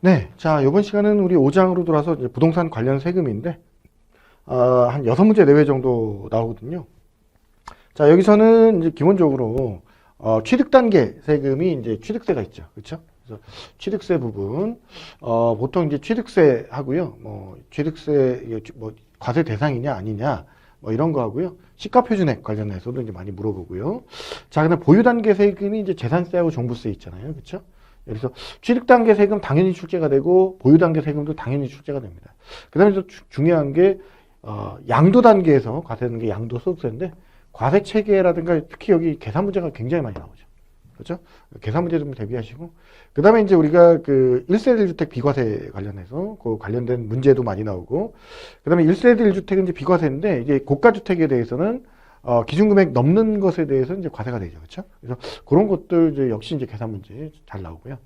네, 자, 이번 시간은 우리 5장으로 돌아서 부동산 관련 세금인데, 어, 한 6문제 내외 정도 나오거든요. 자, 여기서는 이제 기본적으로, 어, 취득 단계 세금이 이제 취득세가 있죠. 그렇죠? 그래서 취득세 부분, 어, 보통 이제 취득세 하고요. 뭐, 취득세, 뭐, 과세 대상이냐, 아니냐, 뭐 이런 거 하고요. 시가표준액 관련해서도 이제 많이 물어보고요. 자, 근데 보유 단계 세금이 이제 재산세하고 종부세 있잖아요. 그렇죠? 그래서 취득 단계 세금 당연히 출제가 되고 보유 단계 세금도 당연히 출제가 됩니다. 그다음에 또 주- 중요한 게 어, 양도 단계에서 과세되는 게 양도 소득세인데 과세 체계라든가 특히 여기 계산 문제가 굉장히 많이 나오죠. 그렇죠? 계산 문제 좀 대비하시고 그다음에 이제 우리가 그 1세대 1주택 비과세 관련해서 그 관련된 문제도 많이 나오고 그다음에 1세대 1주택은 이제 비과세인데 이제 고가 주택에 대해서는 어, 기준 금액 넘는 것에 대해서 이제 과세가 되죠. 그렇죠? 그래서 그런 것들 이제 역시 이제 계산 문제 잘 나오고요.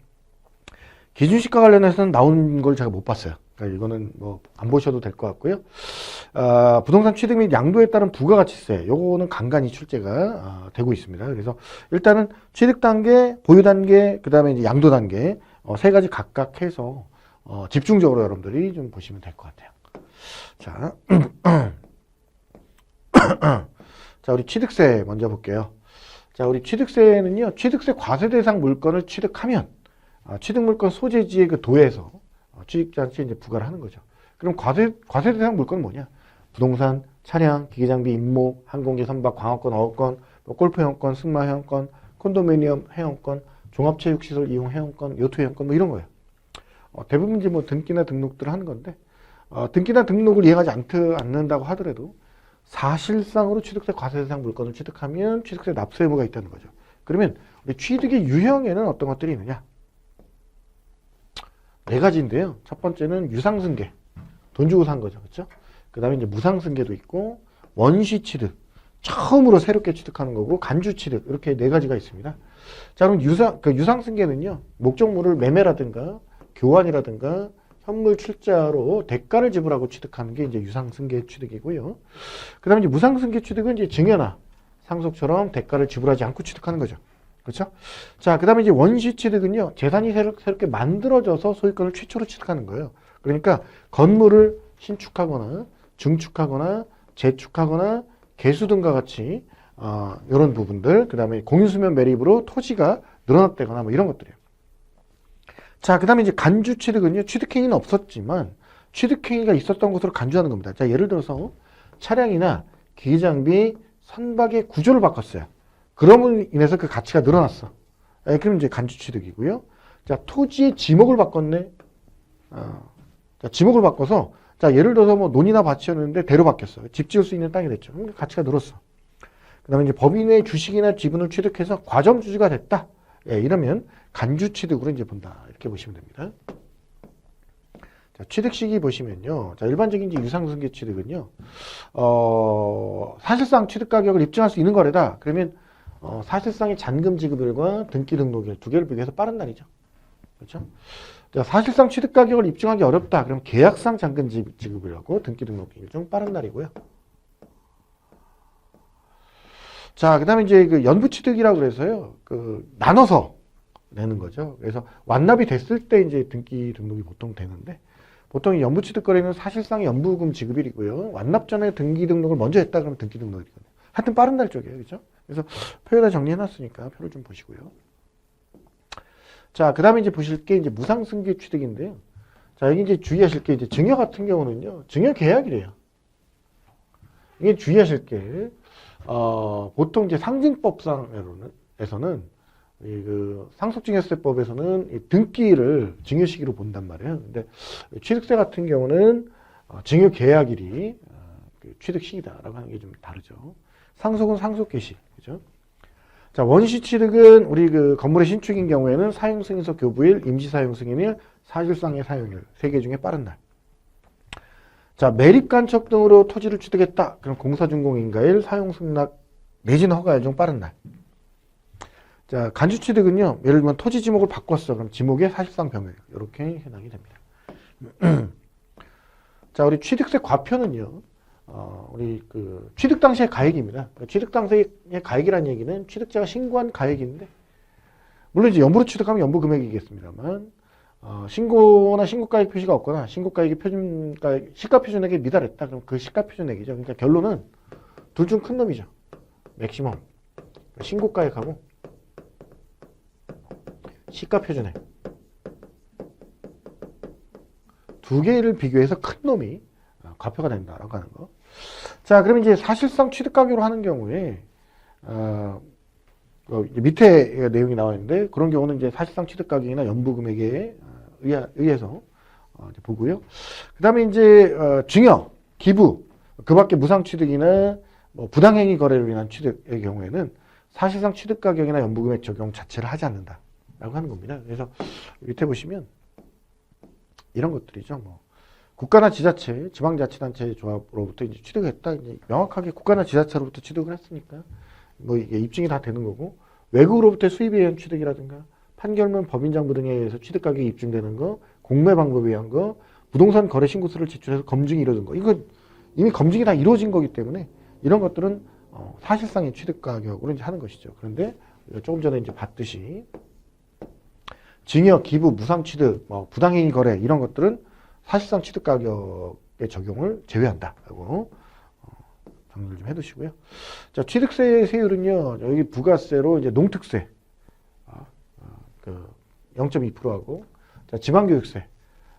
기준시가 관련해서는 나온 걸 제가 못 봤어요. 그러니까 이거는 뭐 안 보셔도 될 것 같고요. 아, 부동산 취득 및 양도에 따른 부가가치세, 요거는 간간히 출제가 아, 되고 있습니다. 그래서 일단은 취득 단계, 보유 단계, 그 다음에 이제 양도 단계 어, 세 가지 각각 해서 어, 집중적으로 여러분들이 좀 보시면 될 것 같아요. 자, 자 우리 취득세 먼저 볼게요. 자, 우리 취득세는요, 취득세 과세 대상 물건을 취득하면, 아, 취득 물건 소재지의 그 도에서 어, 취득자한테 이제 부과를 하는 거죠. 그럼 과세, 과세 대상 물건은 뭐냐? 부동산, 차량, 기계장비, 임목, 항공기 선박, 광업권, 어업권, 뭐 골프 회원권, 승마 회원권, 콘도미니엄 회원권, 종합체육시설 이용 회원권, 요트 회원권, 뭐 이런 거예요. 어, 대부분 이제 뭐 등기나 등록들을 하는 건데, 어, 등기나 등록을 이행하지 않, 않는다고 하더라도 사실상으로 취득세 과세 대상 물건을 취득하면 취득세 납세 의무가 있다는 거죠. 그러면 우리 취득의 유형에는 어떤 것들이 있느냐? 네 가지인데요. 첫 번째는 유상승계. 돈 주고 산 거죠. 그렇죠? 그 다음에 이제 무상승계도 있고 원시 취득. 처음으로 새롭게 취득하는 거고 간주 취득. 이렇게 네 가지가 있습니다. 자, 그럼 유상 그 유상승계는요. 목적물을 매매라든가 교환이라든가 현물 출자로 대가를 지불하고 취득하는 게 이제 유상승계 취득이고요. 그 다음에 이제 무상승계 취득은 이제 증여나 상속처럼 대가를 지불하지 않고 취득하는 거죠. 그렇죠? 자, 그 다음에 이제 원시 취득은요. 재산이 새롭게 만들어져서 소유권을 최초로 취득하는 거예요. 그러니까 건물을 신축하거나 증축하거나 재축하거나 개수 등과 같이 어, 이런 부분들, 그 다음에 공유수면 매립으로 토지가 늘어났다거나 뭐 이런 것들이에요. 자, 그 다음에 이제 간주 취득은요, 취득행위는 없었지만, 취득행위가 있었던 것으로 간주하는 겁니다. 자, 예를 들어서, 차량이나 기장비, 선박의 구조를 바꿨어요. 그럼으로 인해서 그 가치가 늘어났어. 예, 그럼 이제 간주 취득이고요. 자, 토지의 지목을 바꿨네. 어, 자, 지목을 바꿔서, 자, 예를 들어서 뭐 논이나 밭이었는데 대로 바뀌었어. 집 지을 수 있는 땅이 됐죠. 그럼 가치가 늘었어. 그 다음에 이제 법인의 주식이나 지분을 취득해서 과점 주주가 됐다. 예, 이러면 간주 취득으로 이제 본다. 이렇게 보시면 됩니다. 자, 취득 시기 보시면요. 자, 일반적인 유상승계 취득은요. 어, 사실상 취득 가격을 입증할 수 있는 거래다. 그러면 어, 사실상의 잔금 지급일과 등기 등록일 두 개를 비교해서 빠른 날이죠. 그렇죠? 자, 사실상 취득 가격을 입증하기 어렵다. 그럼 계약상 잔금 지- 지급이라고 등기 등록일 중 빠른 날이고요. 자, 그 다음에 이제 그 연부 취득이라고 그래서요, 그, 나눠서 내는 거죠. 그래서 완납이 됐을 때 이제 등기 등록이 보통 되는데, 보통 이 연부취득 거래는 사실상 연부금 지급일이고요. 완납 전에 등기 등록을 먼저 했다 그러면 등기 등록이거든요. 하여튼 빠른 날 쪽이에요. 그죠? 그래서 표에다 정리해놨으니까 표를 좀 보시고요. 자, 그 다음에 이제 보실 게 이제 무상승계 취득인데요. 자, 여기 이제 주의하실 게 이제 증여 같은 경우는요, 증여 계약이래요. 이게 주의하실 게, 어, 보통 이제 상징법상으로는, 에서는, 이 그, 상속증여세법에서는 이 등기를 증여 시기로 본단 말이에요. 근데 취득세 같은 경우는 어, 증여 계약일이 어, 그 취득 시기다라고 하는 게 좀 다르죠. 상속은 상속 개시, 그죠? 자, 원시 취득은 우리 그 건물의 신축인 경우에는 사용 승인서 교부일, 임시 사용 승인일, 사실상의 사용일 세 개 중에 빠른 날. 자, 매립 간척 등으로 토지를 취득했다. 그럼 공사 준공 인가일, 사용 승낙 내지는 허가일 중 빠른 날. 자, 간주 취득은요. 예를 들면 토지 지목을 바꿨어. 그럼 지목의 사실상 병역. 이렇게 해당이 됩니다. 자, 우리 취득세 과표는요. 어, 우리 그 취득 당시의 가액입니다. 그러니까 취득 당시의 가액이라는 얘기는 취득자가 신고한 가액인데 물론 이제 연부로 취득하면 연부 금액이겠습니다만 어, 신고나 신고가액 표시가 없거나 신고가액이 표준가액, 시가 표준액에 미달했다. 그럼 그 시가 표준액이죠. 그러니까 결론은 둘 중 큰 놈이죠. 맥시멈. 신고가액하고 시가 표준액. 두 개를 비교해서 큰 놈이 어, 과표가 된다라고 하는 거. 자, 그럼 이제 사실상 취득 가격으로 하는 경우에 어, 어, 밑에 내용이 나와 있는데 그런 경우는 이제 사실상 취득 가격이나 연부 금액에 어, 의해서 어, 보고요. 그다음에 이제 어, 증여, 기부, 그밖에 무상 취득이나 뭐 부당행위 거래로 인한 취득의 경우에는 사실상 취득 가격이나 연부 금액 적용 자체를 하지 않는다 라고 하는 겁니다. 그래서 밑에 보시면 이런 것들이죠. 뭐 국가나 지자체, 지방자치단체 조합으로부터 이제 취득했다. 이제 명확하게 국가나 지자체로부터 취득을 했으니까 뭐 이게 입증이 다 되는 거고 외국으로부터 수입에 의한 취득이라든가 판결문 법인장부 등에 의해서 취득 가격이 입증되는 거, 공매 방법에 의한 거, 부동산 거래 신고서를 제출해서 검증이 이루어진 거. 이건 이미 검증이 다 이루어진 거기 때문에 이런 것들은 어, 사실상의 취득 가격으로 이제 하는 것이죠. 그런데 조금 전에 이제 봤듯이 증여, 기부, 무상 취득, 뭐 부당행위 거래 이런 것들은 사실상 취득 가격의 적용을 제외한다라고 어, 정리를 좀 해두시고요. 자, 취득세 세율은요, 여기 부가세로 이제 농특세 아, 아, 그 0.2%하고 자, 지방교육세.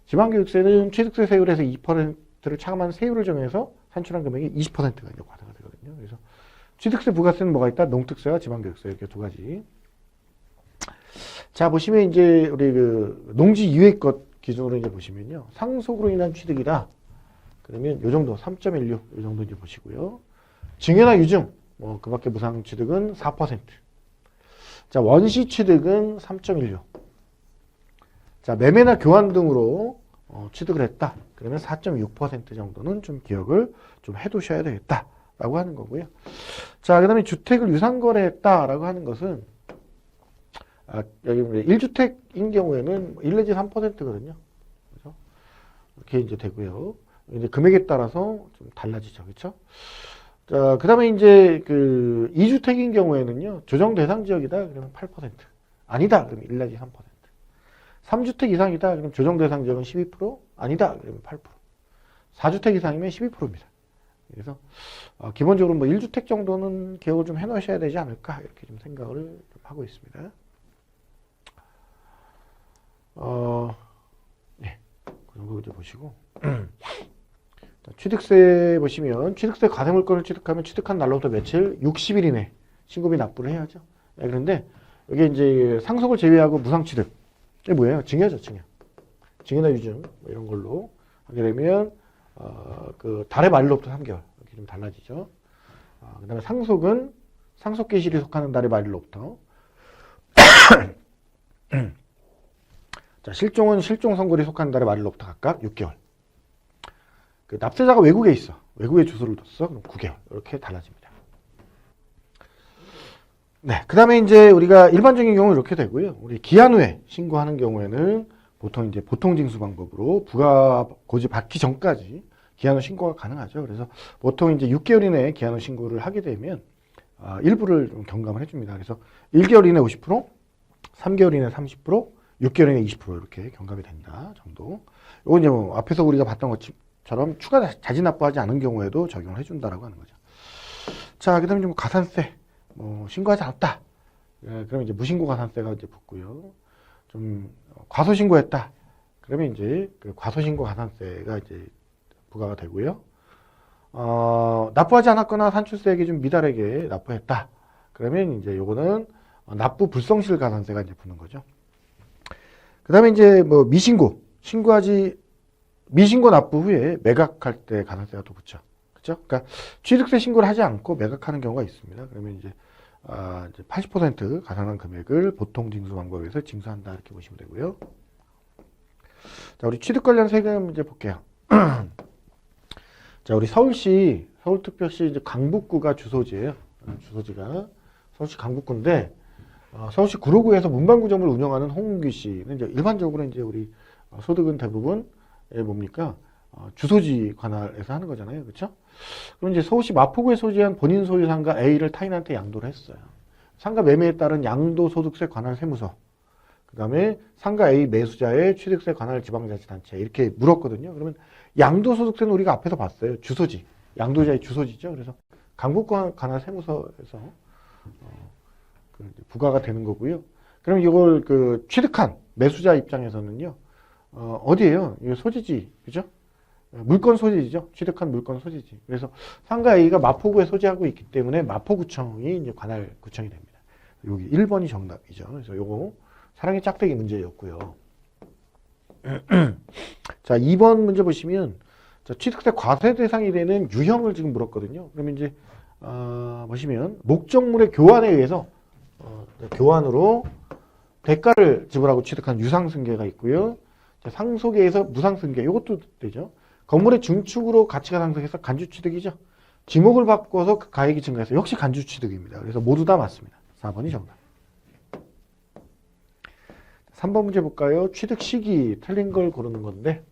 지방교육세는 취득세 세율에서 2%를 차감한 세율을 정해서 산출한 금액이 20%가 이제 과세가 되거든요. 그래서 취득세, 부가세는 뭐가 있다? 농특세와 지방교육세 이렇게 두 가지. 자, 보시면 이제 우리 그 농지 이외 것 기준으로 이제 보시면요. 상속으로 인한 취득이다. 그러면 요 정도 3.16, 요 정도 이제 보시고요. 증여나 유증, 뭐 그 밖에 무상 취득은 4%. 자, 원시 취득은 3.16. 자, 매매나 교환 등으로 어, 취득을 했다. 그러면 4.6% 정도는 좀 기억을 좀 해두셔야 되겠다라고 하는 거고요. 자, 그 다음에 주택을 유상거래했다라고 하는 것은 아, 여기 1주택인 경우에는 1 내지 3%거든요. 그죠? 이렇게 이제 되고요. 이제 금액에 따라서 좀 달라지죠. 그렇죠? 자, 그다음에 이제 그 2주택인 경우에는요. 조정 대상 지역이다. 그러면 8%. 아니다. 그러면 1 내지 3%. 3주택 이상이다. 그럼 조정 대상 지역은 12%. 아니다. 그러면 8%. 4주택 이상이면 12%입니다. 그래서 어, 기본적으로 뭐 1주택 정도는 기억을 좀 해놓으셔야 되지 않을까 이렇게 좀 생각을 좀 하고 있습니다. 어, 네, 그 정도 이제 보시고 자, 취득세 보시면 취득세 과세물건을 취득하면 취득한 날로부터 며칠 60일 이내 신고비 납부를 해야죠. 네, 그런데 여기 이제 상속을 제외하고 무상취득 이게 뭐예요? 증여죠, 증여. 증여나 유증 뭐 이런 걸로 하게 되면 어, 그 달의 말일로부터 3개월 이렇게 좀 달라지죠. 어, 그다음에 상속은 상속 기실이 속하는 달의 말일로부터 자, 실종은 실종 선고리 속하는 달의 말일로부터 각각 6개월. 그 납세자가 외국에 있어. 외국에 주소를 뒀어. 그럼 9개월. 이렇게 달라집니다. 네. 그 다음에 이제 우리가 일반적인 경우는 이렇게 되고요. 우리 기한 후에 신고하는 경우에는 보통 이제 보통 징수 방법으로 부가 고지 받기 전까지 기한 후 신고가 가능하죠. 그래서 보통 이제 6개월 이내에 기한 후 신고를 하게 되면 아, 일부를 좀 경감을 해줍니다. 그래서 1개월 이내 50%, 3개월 이내 30%, 6개월 이내 20% 이렇게 경감이 된다 정도. 이건 이제 뭐 앞에서 우리가 봤던 것처럼 추가 자진 납부하지 않은 경우에도 적용을 해준다라고 하는 거죠. 자, 그 다음에 좀 가산세 뭐 신고하지 않았다. 예, 그러면 이제 무신고 가산세가 이제 붙고요. 좀 과소 신고했다. 그러면 이제 그 과소 신고 가산세가 이제 부과가 되고요. 어, 납부하지 않았거나 산출세액이 좀 미달하게 납부했다. 그러면 이제 요거는 납부 불성실 가산세가 이제 붙는 거죠. 그 다음에 이제 뭐 미신고, 신고하지, 미신고 납부 후에 매각할 때 가산세가 또 붙죠. 그죠? 그러니까 취득세 신고를 하지 않고 매각하는 경우가 있습니다. 그러면 이제, 아, 이제 80% 가산한 금액을 보통 징수 방법에서 징수한다. 이렇게 보시면 되고요. 자, 우리 취득 관련 세금 이제 볼게요. 자, 우리 서울시, 서울특별시 이제 강북구가 주소지예요. 어, 주소지가 서울시 강북구인데, 어, 서울시 구로구에서 문방구점을 운영하는 홍은규 씨는 이제 일반적으로 이제 우리 어, 소득은 대부분 예, 뭡니까 어, 주소지 관할에서 하는 거잖아요, 그렇죠? 그럼 이제 서울시 마포구에 소지한 본인 소유 상가 A를 타인한테 양도를 했어요. 상가 매매에 따른 양도 소득세 관할 세무서 그 다음에 상가 A 매수자의 취득세 관할 지방자치단체 이렇게 물었거든요. 그러면 양도 소득세는 우리가 앞에서 봤어요. 주소지. 양도자의 주소지죠. 그래서 강북관 관할 세무서에서 어, 부과가 되는 거고요. 그럼 이걸 그 취득한 매수자 입장에서는요. 어, 어디에요? 이거 소지지. 그죠? 어, 물건 소지지죠. 취득한 물건 소지지. 그래서 상가 A가 마포구에 소지하고 있기 때문에 마포구청이 이제 관할 구청이 됩니다. 여기 1번이 정답이죠. 그래서 요거 사랑의 짝대기 문제였고요. 자, 2번 문제 보시면 자, 취득세 과세 대상이 되는 유형을 지금 물었거든요. 그러면 이제 어, 보시면 목적물의 교환에 의해서 어, 교환으로 대가를 지불하고 취득한 유상승계가 있고요. 자, 상속에 의해서 무상승계 이것도 되죠. 건물의 중축으로 가치가 상승해서 간주취득이죠. 지목을 바꿔서 그 가액이 증가해서 역시 간주취득입니다. 그래서 모두 다 맞습니다. 4번이 정답. 3번 문제 볼까요? 취득 시기 틀린 걸 고르는 건데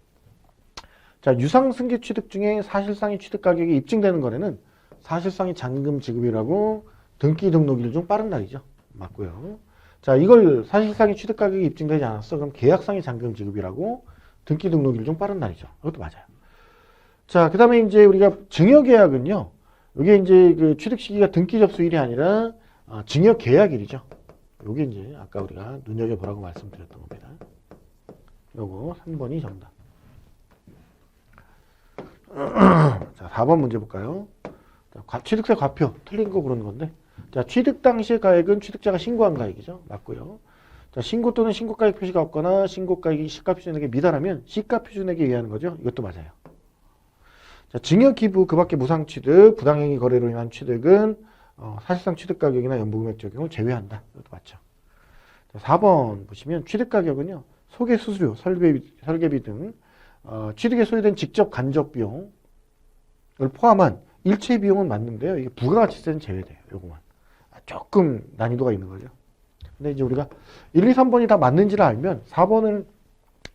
자 유상승계 취득 중에 사실상의 취득 가격이 입증되는 거래는 사실상의 잔금 지급이라고 등기 등록일 중 빠른 날이죠. 맞고요. 자 이걸 사실상의 취득 가격이 입증되지 않았어. 그럼 계약상의 잔금 지급이라고 등기 등록일 중 빠른 날이죠. 이것도 맞아요. 자, 그 다음에 이제 우리가 증여 계약은요. 이게 이제 그 취득 시기가 등기 접수일이 아니라 아, 증여 계약일이죠. 요게 이제 아까 우리가 눈여겨 보라고 말씀드렸던 겁니다. 요거 3번이 정답. 자, 4번 문제 볼까요? 자, 과- 취득세 과표 틀린 거 그러는 건데. 자, 취득 당시의 가액은 취득자가 신고한 가액이죠. 맞고요. 자, 신고 또는 신고가액 표시가 없거나 신고가액이 시가 표준액에 미달하면 시가 표준액에 의하는 거죠. 이것도 맞아요. 자, 증여 기부 그 밖에 무상 취득, 부당행위 거래로 인한 취득은 어, 사실상 취득 가격이나 연봉금액 적용을 제외한다. 이것도 맞죠. 자, 4번 보시면 취득 가격은요. 소개 수수료, 설계비, 설계비 등 어, 취득에 소요된 직접 간접 비용을 포함한 일체 비용은 맞는데요. 이게 부가가치세는 제외돼요. 요거만. 아, 조금 난이도가 있는 거죠. 근데 이제 우리가 1, 2, 3번이 다 맞는지를 알면 4번을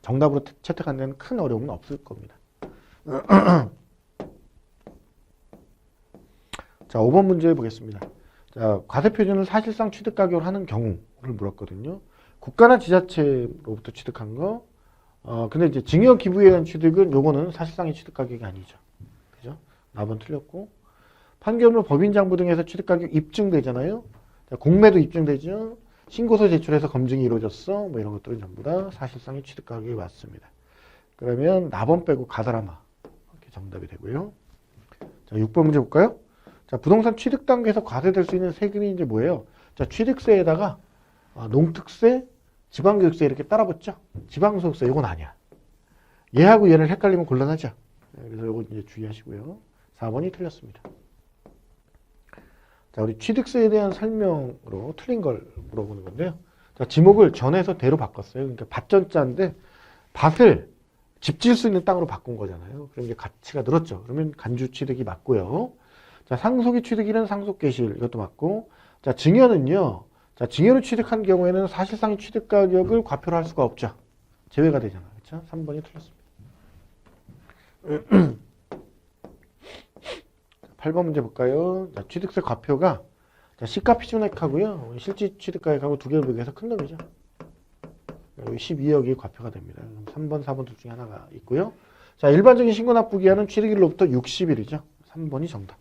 정답으로 채- 채택하는 데는 큰 어려움은 없을 겁니다. 자, 5번 문제 보겠습니다. 자, 과세 표준을 사실상 취득 가격으로 하는 경우를 물었거든요. 국가나 지자체로부터 취득한 거. 어, 근데 이제 증여 기부에 의한 취득은 요거는 사실상의 취득 가격이 아니죠. 그죠? 4번 틀렸고. 판결로 법인 장부 등에서 취득 가격 입증되잖아요. 자, 공매도 입증되죠. 신고서 제출해서 검증이 이루어졌어. 뭐 이런 것들은 전부 다 사실상의 취득 가격이 맞습니다. 그러면 나번 빼고 가다라마 이렇게 정답이 되고요. 자, 6번 문제 볼까요? 자, 부동산 취득 단계에서 과세될 수 있는 세금이 이제 뭐예요? 자, 취득세에다가 아, 농특세, 지방교육세 이렇게 따라붙죠? 지방소득세 이건 아니야. 얘하고 얘를 헷갈리면 곤란하죠? 네, 그래서 이거 이제 주의하시고요. 4번이 틀렸습니다. 자, 우리 취득세에 대한 설명으로 틀린 걸 물어보는 건데요. 자, 지목을 전에서 대로 바꿨어요. 그러니까 밭전자인데 밭을 집 지을 수 있는 땅으로 바꾼 거잖아요. 그럼 이제 가치가 늘었죠. 그러면 간주 취득이 맞고요. 자, 상속이 취득이는 상속 개시일 이것도 맞고 자, 증여는요. 자, 증여로 취득한 경우에는 사실상의 취득 가격을 과표로 할 수가 없죠. 제외가 되잖아요. 그렇죠? 3번이 틀렸습니다. 8번 문제 볼까요? 자, 취득세 과표가 자, 시가 표준액하고요. 실질 취득가액하고 두 개를 비교해서 큰 놈이죠. 여기 12억이 과표가 됩니다. 그럼 3번, 4번 둘 중에 하나가 있고요. 자, 일반적인 신고 납부 기한은 취득일로부터 60일이죠. 3번이 정답.